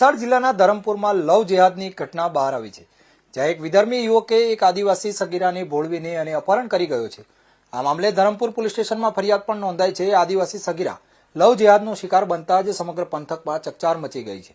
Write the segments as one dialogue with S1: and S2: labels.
S1: વલસાડ જિલ્લાના ધરમપુરમાં લવ જેહાદની ઘટના બહાર આવી છે, જ્યાં એક વિધર્મી યુવકે એક આદિવાસી સગીરાને ભોળવીને અને અપહરણ કરી ગયો છે. આ મામલે ધરમપુર પોલીસ સ્ટેશનમાં ફરિયાદ પણ નોંધાઈ છે, આદિવાસી સગીરા લવ જેહાદનો શિકાર બનતા જ સમગ્ર પંથકમાં ચકચાર મચી ગઈ છે.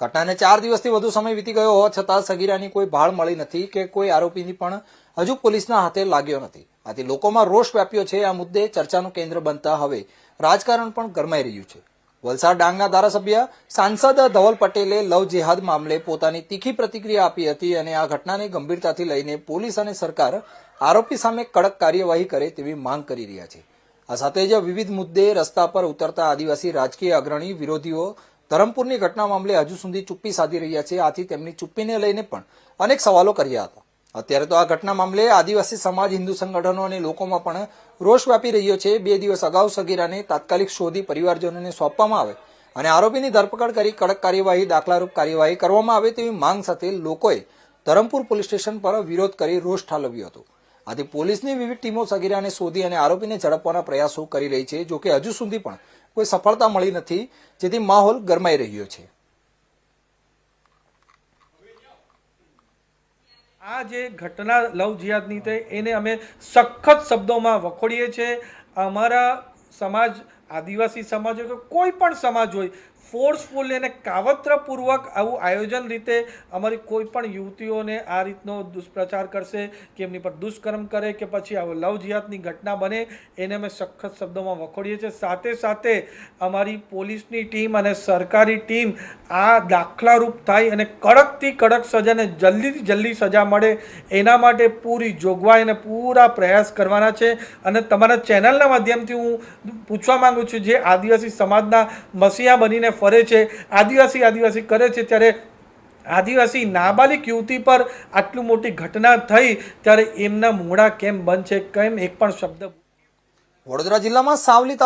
S1: ઘટનાને ચાર દિવસથી વધુ સમય વીતી ગયો હોવા છતાં સગીરાની કોઈ ભાળ મળી નથી કે કોઈ આરોપીની પણ હજુ પોલીસના હાથે લાગ્યો નથી. આથી લોકોમાં રોષ વ્યાપ્યો છે, આ મુદ્દે ચર્ચાનું કેન્દ્ર બનતા હવે રાજકારણ પણ ગરમાઈ રહ્યું છે. વલસાડ ડાંગના ધારાસભ્ય સાંસદ ધવલ પટેલે લવ જેહાદ મામલે પોતાની તીખી પ્રતિક્રિયા આપી હતી અને આ ઘટનાને ગંભીરતાથી લઈને પોલીસ અને સરકાર આરોપી સામે કડક કાર્યવાહી કરે તેવી માંગ કરી રહ્યા છે. આ સાથે જ વિવિધ મુદ્દે રસ્તા પર ઉતરતા આદિવાસી રાજકીય અગ્રણી વિરોધીઓ ધરમપુરની ઘટના મામલે હજુ સુધી ચુપ્પી સાધી રહ્યા છે. આથી તેમની ચુપ્પીને લઈને પણ અનેક સવાલો કર્યા હતા. અત્યારે તો આ ઘટના મામલે આદિવાસી સમાજ, હિન્દુ સંગઠનો અને લોકોમાં પણ રોષ વ્યાપી રહ્યો છે. બે દિવસ અગાઉ સગીરાને તાત્કાલિક શોધી પરિવારજનોને સોંપવામાં આવે અને આરોપીની ધરપકડ કરી કડક કાર્યવાહી, દાખલારૂપ કાર્યવાહી કરવામાં આવે તેવી માંગ સાથે લોકોએ ધરમપુર પોલીસ સ્ટેશન પર વિરોધ કરી રોષ ઠાલવ્યો હતો. આથી પોલીસની વિવિધ ટીમો સગીરાને શોધી અને આરોપીને ઝડપવાના પ્રયાસો કરી રહી છે, જોકે હજુ સુધી પણ કોઈ સફળતા મળી નથી, જેથી માહોલ ગરમાઈ રહ્યો છે.
S2: આ જે ઘટના લવ જિહાદની થઈ, એને અમે સખત શબ્દોમાં વખોડીએ છીએ. અમારા સમાજ, આદિવાસી સમાજ હોય કે કોઈ પણ સમાજ હોય ફોર્સફુલ અને કાવત્રપૂર્વક આવું આયોજન રીતે અમારી કોઈ પણ યુવતીઓને આ રીતનો દુષ્પ્રચાર કરશે કે એમની પર દુષ્કર્મ કરે કે પછી આવો લવ જિહાદની ઘટના બને, એને અમે સખત શબ્દોમાં વખોડીએ છીએ. સાથે સાથે અમારી પોલીસની ટીમ અને સરકારી ટીમ આ દાખલારૂપ થાય અને કડકથી કડક સજાને જલ્દીથી જલ્દી સજા મળે એના માટે પૂરી જોગવાઈ અને પૂરા પ્રયાસ કરવાના છે. અને તમારા ચેનલના માધ્યમથી હું પૂછવા માંગુ છું, જે આદિવાસી સમાજના મસીહા બનીને ફરે છે, આદિવાસી આદિવાસી કરે છે, ત્યારે આદિવાસી નાબાલિક યુવતી પર આટલું મોટી ઘટના થઈ, ત્યારે એમના મોડા કેમ બંધ છે, કેમ એક પણ શબ્દ
S1: વડોદરા જિલ્લામાં સાવલી